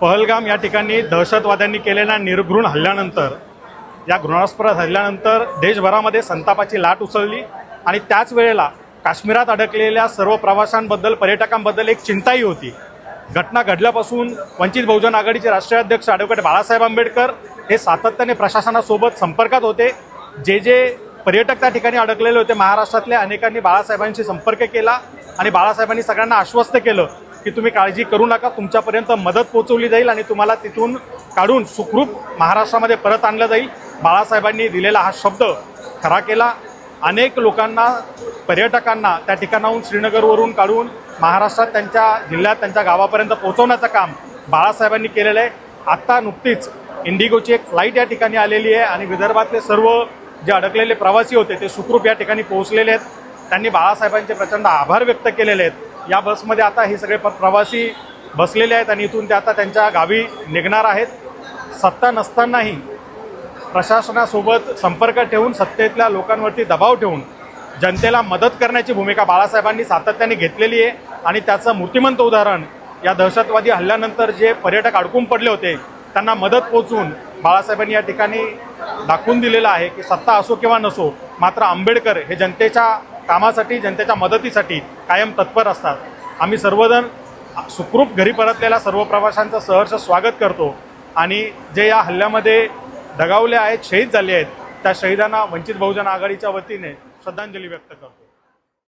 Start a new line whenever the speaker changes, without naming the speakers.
पहलगाम या ठिकाणी दहशतवाद्यांनी केलेल्या निर्घृण हल्ल्यानंतर या घृणास्पद हल्ल्यानंतर देशभरामध्ये संतापाची लाट उसळली आणि त्याच वेळेला काश्मीरात अडकलेल्या सर्व प्रवाशांबद्दल पर्यटकांबद्दल एक चिंताही होती. घटना घडल्यापासून वंचित बहुजन आघाडीचे राष्ट्रीय अध्यक्ष ॲडव्होकेट बाळासाहेब आंबेडकर हे सातत्याने प्रशासनासोबत संपर्कात होते. जे जे पर्यटक त्या ठिकाणी अडकलेले होते महाराष्ट्रातल्या अनेकांनी बाळासाहेबांशी संपर्क केला आणि बाळासाहेबांनी सगळ्यांना आश्वस्त केलं. की तुम्ही काळजी करू नका तुमच्यापर्यंत मदत पोहोचवली जाईल आणि तुम्हाला तिथून काढून सुखरूप महाराष्ट्रामध्ये परत आणलं जाईल. बाळासाहेबांनी दिलेला हा शब्द खरा केला. अनेक लोकांना पर्यटकांना त्या ठिकाणाहून श्रीनगरवरून काढून महाराष्ट्रात त्यांच्या जिल्ह्यात त्यांच्या गावापर्यंत पोहोचवण्याचं काम बाळासाहेबांनी केलेलं आहे. आत्ता नुकतीच इंडिगोची एक फ्लाईट या ठिकाणी आलेली आहे आणि विदर्भातले सर्व जे अडकलेले प्रवासी होते ते सुखरूप या ठिकाणी पोहोचलेले आहेत. त्यांनी बाळासाहेबांचे प्रचंड आभार व्यक्त केलेले आहेत. या बसमध्ये आता हे सगळे प- प्रवासी बसलेले आहेत आणि इथून ते आता त्यांच्या गावी निघणार आहेत. सत्ता नसतानाही प्रशासनासोबत संपर्क ठेवून सत्तेतल्या लोकांवरती दबाव ठेवून जनतेला मदत करण्याची भूमिका बाळासाहेबांनी सातत्याने घेतलेली आहे. आणि त्याचं मूर्तिमंत उदाहरण या दहशतवादी हल्ल्यानंतर जे पर्यटक अडकून पडले होते त्यांना मदत पोचवून बाळासाहेबांनी या ठिकाणी दाखवून दिलेलं आहे की सत्ता असो किंवा नसो मात्र आंबेडकर हे जनतेच्या कामासाठी जनतेच्या मदतीसाठी कायम तत्पर असतात. आम्ही सर्वजण सुखरूप घरी परतलेल्या सर्व प्रवाशांचं सहर्ष स्वागत करतो आणि जे या हल्ल्यामध्ये दगावले आहेत शहीद झाले आहेत त्या शहीदांना वंचित बहुजन आघाडीच्या वतीने श्रद्धांजली व्यक्त करतो.